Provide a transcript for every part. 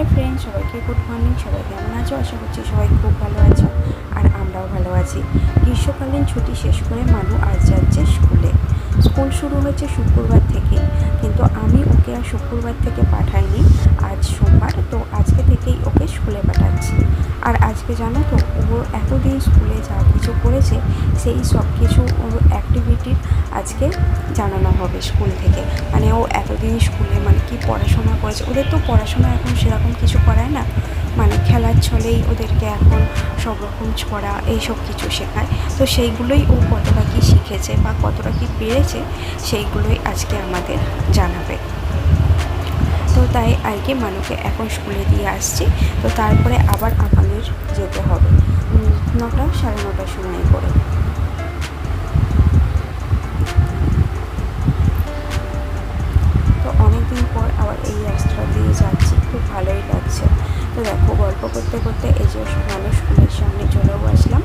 High friend, সবাইকে good morning, সবাই কেমন আছো? আশা করছি সবাই খুব ভালো আছো আর আমরাও ভালো আছি। গ্রীষ্মকালীন ছুটি শেষ করে মানু আজ যাচ্ছে স্কুলে। স্কুল শুরু হয়েছে শুক্রবার থেকে কিন্তু আমি ওকে আর শুক্রবার থেকে পাঠাইনি। আজ সোমবার, তো আর আজকে জানো তো, ও এতদিন স্কুলে যা কিছু করেছে, সেই সব কিছু ওর অ্যাক্টিভিটির আজকে জানানো হবে স্কুল থেকে। মানে ও এতদিন স্কুলে মানে কি পড়াশোনা করেছে, ওদের তো পড়াশোনা এখন সেরকম কিছু করায় না। মানে খেলার ছলেই ওদেরকে এখন সব রকম ছড়া, এইসব কিছু শেখায়। তো সেইগুলোই ও কতটা কি শিখেছে বা কতটা কি পেরেছে, সেইগুলোই আজকে আমাদের জানাবে। তাই আর কি মানুকে এখন স্কুলে দিয়ে আসছি। তো তারপরে আবার আমাদের যেতে হবে। নটা সাড়ে নটার সময় করে। তো অনেক দিন পর আবার এই রাস্তা দিয়ে যাচ্ছি। খুব ভালোই লাগছে। তো দেখো, গল্প করতে করতে এই যে মানুষ স্কুলের সামনে চলেও আসলাম।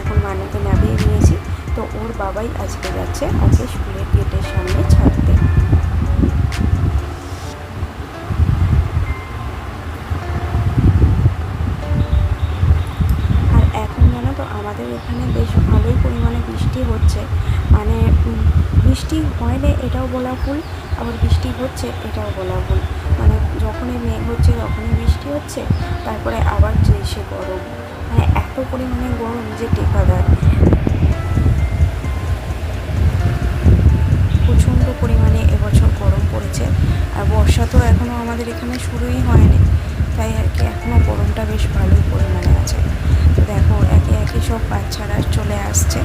এখন মানুকে নামিয়ে নিয়েছি। তো ওর বাবাই আজকে যাচ্ছে ওকে স্কুলের গেটের সামনে ছাড়তে। এখানে বেশ ভালোই পরিমাণে বৃষ্টি হচ্ছে। মানে বৃষ্টি হয়নি এটাও বলা ভুল, আবার বৃষ্টি হচ্ছে এটাও বলা ভুল। মানে যখনই মেঘ হচ্ছে তখনই বৃষ্টি হচ্ছে, তারপরে আবার যে সে গরম। মানে এত পরিমাণে গরম যে টেকা দেয় প্রচণ্ড পরিমাণে এবছর গরম পড়েছে, আর বর্ষা তো এখনও আমাদের এখানে শুরুই হয়নি। তাই আর কি এখনও গরমটা বেশ ভালোই পরিমাণে আছে। একে সব চলে আসছে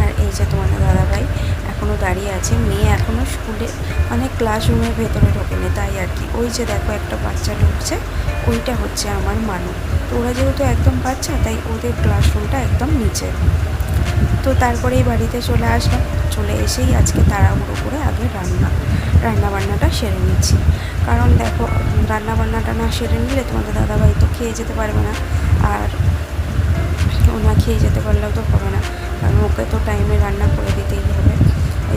আর এই যে তোমাদের দাদাভাই এখনও দাঁড়িয়ে আছে মেয়ে এখনও স্কুলে মানে ক্লাসরুমের ভেতরে ঢোকে ঢোকেনি, তাই আর কি। ওই যে দেখো একটা বাচ্চা ঢুকছে, ওইটা হচ্ছে আমার মানু। তো ওরা যেহেতু একদম বাচ্চা, তাই ওদের ক্লাসরুমটা একদম নিচে। তো তারপরে এই বাড়িতে চলে আসলাম। চলে এসেই আজকে তাড়াহুড়ো করে আগে রান্না, রান্নাবান্নাটা সেরে নিচ্ছি। কারণ দেখো, রান্নাবান্নাটা না সেরে নিলে তোমাদের দাদাভাই তো খেয়ে যেতে পারবে না, আর ও না খেয়ে যেতে পারলেও তো হবে না। কারণ ওকে তো টাইমে রান্না করে দিতেই হবে।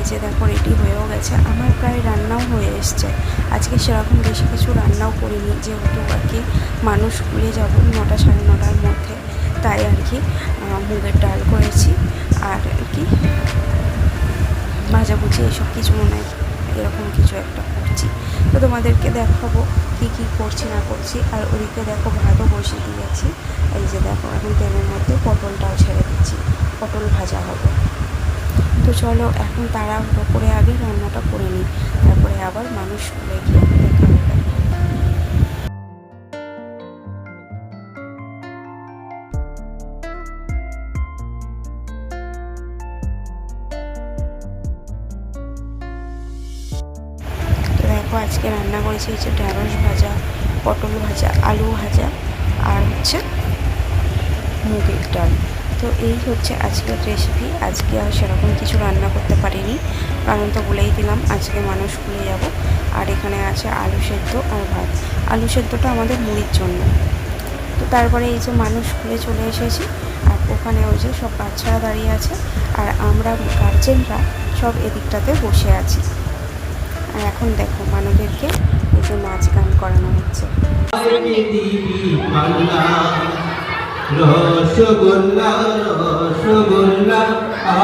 যে দেখো রেডি হয়েও গেছে, আমার প্রায় রান্নাও হয়ে এসছে। আজকে সেরকম বেশি কিছু রান্নাও করিনি, যেহেতু আর কি মানুষ স্কুলে যাব নটা সাড়ে নটার মধ্যে, তাই আর কি মুগের ডাল করেছি। আর কি ভাজাভুজি এইসব কিছু মনে হয় এরকম কিছু একটা করছি। তো তোমাদেরকে দেখাবো কি কি করছি না করছি, আর ওদিকে দেখো ভাতও বসিয়ে দিয়েছি। এই যে দেখো, এখন তেলের মধ্যে পটলটাও ছেড়ে দিচ্ছি, পটল ভাজা হবে। তো চলো, এখন তাড়াহুড়ো করে আগে রান্নাটা করে নিই। তারপরে আবার মানুষ স্কুলে গিয়ে দেখো, আজকে রান্না করেছি হচ্ছে ঢ্যাঁড়স ভাজা, পটল ভাজা, আলু ভাজা, আর হচ্ছে মুগের ডাল। তো এই হচ্ছে আজকের রেসিপি আজকে আর সেরকম কিছু রান্না করতে পারিনি। কারণ তো বলেই দিলাম, আজকে মানুষ স্কুলে যাব। আর এখানে আছে আলু সেদ্ধ আর ভাত। আলু সেদ্ধটা আমাদের মুড়ির জন্য। তো তারপরে এই যে মানুষ স্কুলে চলে এসেছি, আর ওখানে ওই যে সব বাচ্চারা দাঁড়িয়ে আছে, আর আমরা গার্জেনরা সব এদিকটাতে বসে আছি। আর এখন দেখো মানুষদেরকে এই যে নাচ গান করানো হচ্ছে। রসগোল্লা রসগোল্লা,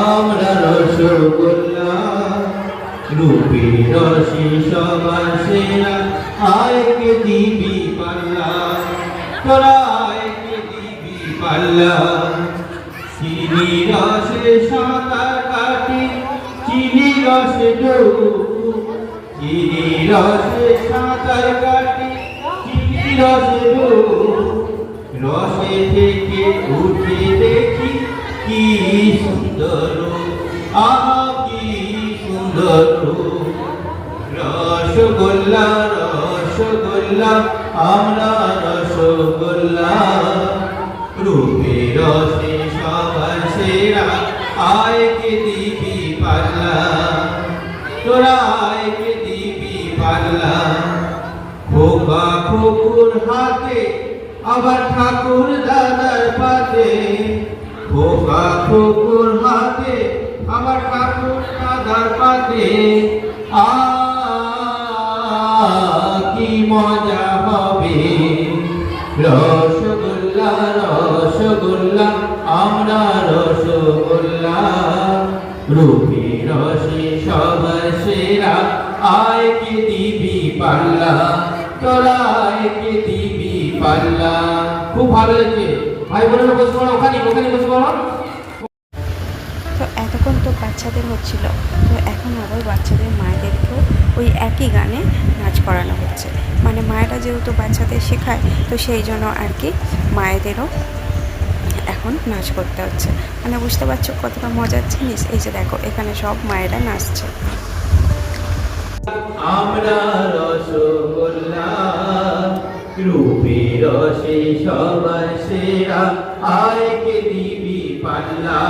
আমরা রসগোল্লা। রূপে রসে সবার সেরা, আয়কে দিবি পাল্লা। তোরা আয়কে দিবি পাল্লা। চিনি রসে সাঁতার কাটি, চিনি রসে চিনি রসে সাঁতার কাটি, চিনি রসে ডুবু রসে থেকে উঠে দেখি কি সুন্দর, আহা, কি সুন্দর রসগোল্লা রসগোল্লা, আমরা রসগোল্লা। রূপে রসে সবার সেরা আয়কে দিবি পাল্লা তোরা আয়কে দিবি পাল্লা খোকা খোকুর হাতে আবার ঠাকুর দাদার পাতে খোকা ঠাকুর হাতে আবার ঠাকুর দাদার পাতে কি মজা হবে। রসগোল্লা রসগোল্লা, আমরা রসগোল্লা। রূপে রসে সব সেরা, আয় কে দিবি পাল্লা। তোরা আয় কে পাল্লা খুব ভালো ভাই বোনেরা বসে পড়ো ওখানে ওখানে বসে পড়ো। তো এতক্ষণ তো বাচ্চাদের হচ্ছিল তো এখন আবার বাচ্চাদের মায়েদেরকেও ওই একই গানে নাচ করানো হচ্ছে। মানে মায়েরা যেহেতু বাচ্চাদের শেখায় তো সেই জন্য আর কি মায়েদেরও এখন নাচ করতে হচ্ছে। মানে বুঝতে পারছ কতটা মজার জিনিস? এই যে দেখো এখানে সব মায়েরা নাচছে। আমরা রসগোল্লা রূপে রসে সবার সেরা। আয় দিবি পাল্লা,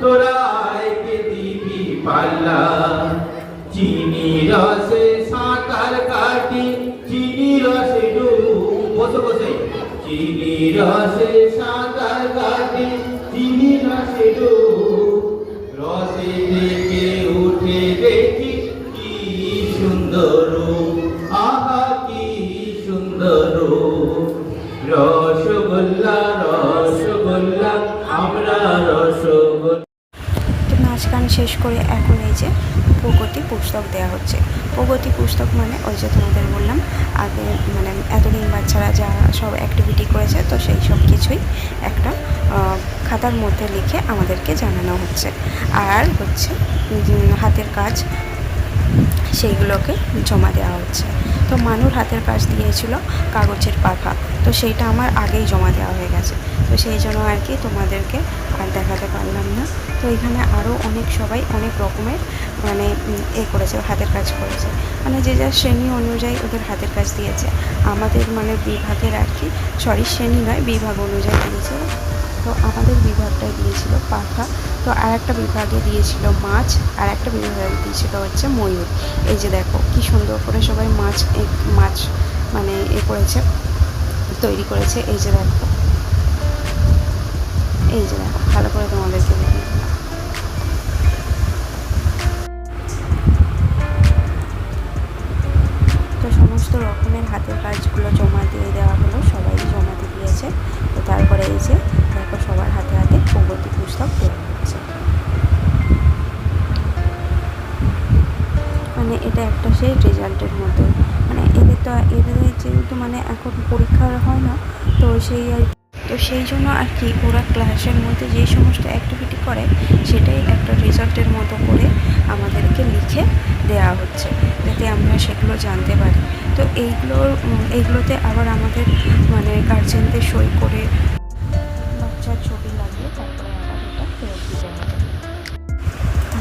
তোরা আয় কে দিবি পাল্লা। চিনি রসে সাঁতার কাটি, চিনি রসে ডুব, বসে বসে। চিনি রসে সাঁতার কাটি, চিনি রসে ডুব। তো নাচ গান শেষ করে এখন এই যে প্রগতি পুস্তক দেওয়া হচ্ছে। প্রগতি পুস্তক মানে ওই যে তোমাদের বললাম, আগে মানে এতদিন বাচ্চারা যা সব অ্যাক্টিভিটি করেছে, তো সেই সব কিছুই একটা খাতার মধ্যে লিখে আমাদেরকে জানানো হচ্ছে। আর হচ্ছে হাতের কাজ সেইগুলোকে জমা দেওয়া হচ্ছে। তো মানুর হাতের কাজ দিয়েছিল কাগজের পাখা। তো সেইটা আমার আগেই জমা দেওয়া হয়ে গেছে। তো সেই জন্য আর কি তোমাদেরকে আর দেখাতে পারলাম না। তো এখানে আরও অনেক সবাই অনেক রকমের মানে এ করেছে, হাতের কাজ করেছে। মানে যে যার শ্রেণি অনুযায়ী ওদের হাতের কাজ দিয়েছে। আমাদের মানে বিভাগের আর কি সরি শ্রেণি নয়, বিভাগ অনুযায়ী দিয়েছে। তো আমাদের বিভাগটায় দিয়েছিল পাখা, তো আর একটা বিভাগে দিয়েছিল মাছ আর একটা বিভাগে দিয়েছিল হচ্ছে ময়ূর এই যে দেখো, কি সুন্দর করে সবাই মাছ মাছ মানে এ করেছে, তৈরি করেছে, এই যে দেখো এই যে দেখো, ভালো করে তোমাদেরকে দিলাম। তো সমস্ত রকমের হাতের কাজগুলো জমা এটা একটা সেই রেজাল্টের মতো। মানে এদের তো, এদের যেহেতু মানে এখন পরীক্ষা হয় না, তো সেই আর তো সেই জন্য আর কি ওরা ক্লাসের মধ্যে যে সমস্ত অ্যাক্টিভিটি করে, সেটাই একটা রেজাল্টের মতো করে আমাদেরকে লিখে দেওয়া হচ্ছে, যাতে আমরা সেগুলো জানতে পারি। তো এইগুলোর এইগুলোতে আবার আমাদের মানে গার্জেনদের সই করে বাচ্চার ছবি লাগিয়ে তারপরে আবার এটা ফেরত দিতে হবে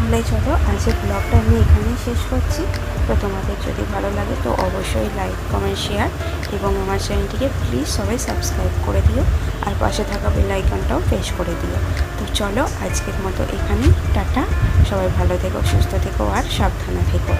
তাহলে চলো, আজকের ব্লগটা আমি এখানেই শেষ করছি। তো তোমাদের যদি ভালো লাগে তো অবশ্যই লাইক কমেন্ট শেয়ার এবং আমার চ্যানেলটিকে প্লিজ সবাই সাবস্ক্রাইব করে দিও আর পাশে থাকা বেল আইকনটাও প্রেস করে দিও। তো চলো, আজকের মতো এখানেই, টাটা। সবাই ভালো থেকো, সুস্থ থেকো আর সাবধানে থেকো।